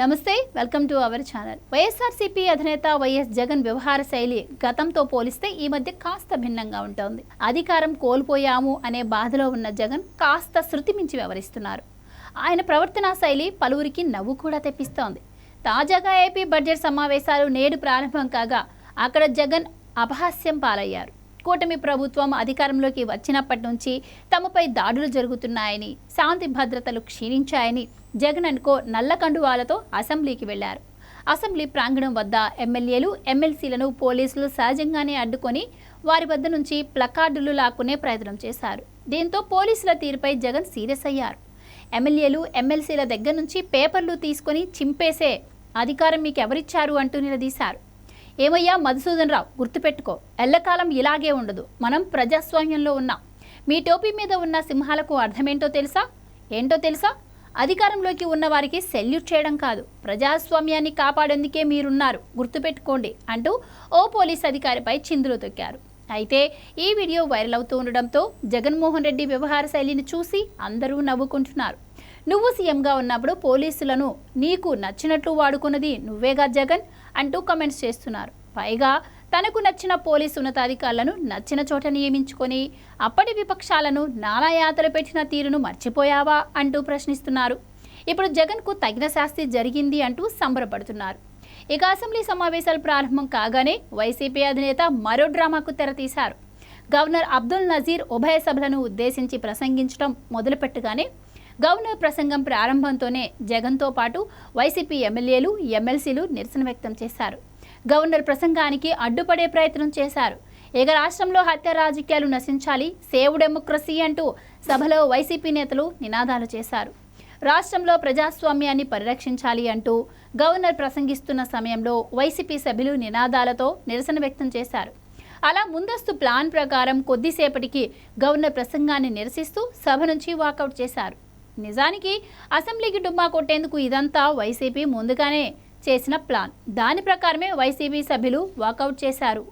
నమస్తే welcome to our channel. YSRCP అధినేత వైఎస్ జగన్ వ్యవహార శైలి గతంతో పోలిస్తే ఈ మధ్య కాస్త భిన్నంగా ఉంటుంది. అధికారం కోల్పోయాము అనే బాధలో ఉన్న జగన్ కాస్త శృతి మించి వ్యవహరిస్తున్నారు. ఆయన ప్రవర్తనా శైలి పలువురికి నవ్వు కూడా తెప్పిస్తోంది. తాజాగా ఏపీ బడ్జెట్ సమావేశాలు నేడు ప్రారంభం కాగా అక్కడ జగన్ అపహాస్యం పాలయ్యారు. కూటమి ప్రభుత్వం అధికారంలోకి వచ్చినప్పటి నుంచి తమపై దాడులు జరుగుతున్నాయని శాంతి భద్రతలు క్షీణించాయని జగన్ అనుకో నల్ల కండువాలతో అసెంబ్లీకి వెళ్ళారు. అసెంబ్లీ ప్రాంగణం వద్ద ఎమ్మెల్యేలు ఎమ్మెల్సీలను పోలీసులు సహజంగానే అడ్డుకొని వారి వద్ద నుంచి ప్లకార్డులు లాక్కునే ప్రయత్నం చేశారు. దీంతో పోలీసుల తీరుపై జగన్ సీరియస్ అయ్యారు. ఎమ్మెల్యేలు ఎమ్మెల్సీల దగ్గర నుంచి పేపర్లు తీసుకొని చింపేసే అధికారం మీకు ఎవరిచ్చారు అంటూ నిలదీశారు. ఏమయ్యా మధుసూదన్ రావు? గుర్తుపెట్టుకో ఎల్లకాలం ఇలాగే ఉండదు. మనం ప్రజాస్వామ్యంలో ఉన్నాం. మీ టోపీ మీద ఉన్న సింహాలకు అర్థమేంటో తెలుసా? ఏంటో తెలుసా? అధికారంలోకి ఉన్న వారికి సెల్యూట్ చేయడం కాదు. ప్రజాస్వామ్యాన్ని కాపాడేందుకే మీరున్నారు. గుర్తుపెట్టుకోండి అంటూ ఓ పోలీస్ అధికారిపై చిందులు తొక్కారు. అయితే ఈ వీడియో వైరల్ అవుతూ ఉండడంతో జగన్మోహన్ రెడ్డి వ్యవహార శైలిని చూసి అందరూ నవ్వుకుంటున్నారు. నువ్వు సీఎంగా ఉన్నప్పుడు పోలీసులను నీకు నచ్చినట్లు వాడుకున్నది నువ్వేగా జగన్ అంటూ కమెంట్స్ చేస్తున్నారు. పైగా తనకు నచ్చిన పోలీసు ఉన్నతాధికారులను నచ్చిన చోట నియమించుకొని అప్పటి విపక్షాలను నానా యాతలు పెట్టిన తీరును మర్చిపోయావా అంటూ ప్రశ్నిస్తున్నారు. ఇప్పుడు జగన్కు తగిన శాస్తి జరిగింది అంటూ సంబరపడుతున్నారు. ఇక అసెంబ్లీ సమావేశాలు ప్రారంభం కాగానే వైసీపీ అధినేత మరో డ్రామాకు తెరతీశారు. గవర్నర్ అబ్దుల్ నజీర్ ఉభయ సభలను ఉద్దేశించి ప్రసంగించడం మొదలుపెట్టగానే గవర్నర్ ప్రసంగం ప్రారంభంతోనే జగన్తో పాటు వైసీపీ ఎమ్మెల్యేలు ఎమ్మెల్సీలు నిరసన వ్యక్తం చేశారు. గవర్నర్ ప్రసంగానికి అడ్డుపడే ప్రయత్నం చేశారు. ఇక రాష్ట్రంలో హత్య రాజకీయాలు నశించాలి సేవ్ డెమోక్రసీ అంటూ సభలో వైసీపీ నేతలు నినాదాలు చేశారు. రాష్ట్రంలో ప్రజాస్వామ్యాన్ని పరిరక్షించాలి అంటూ గవర్నర్ ప్రసంగిస్తున్న సమయంలో వైసీపీ సభ్యులు నినాదాలతో నిరసన వ్యక్తం చేశారు. అలా ముందస్తు ప్లాన్ ప్రకారం కొద్దిసేపటికి గవర్నర్ ప్రసంగాన్ని నిరసిస్తూ సభ నుంచి వాకౌట్ చేశారు. నిజానికి అసెంబ్లీకి డుమ్మా కొట్టేందుకు ఇదంతా వైసీపీ ముందుగానే చేసిన ప్లాన్. దాని ప్రకారమే వైసీపీ సభ్యులు వాకౌట్ చేశారు.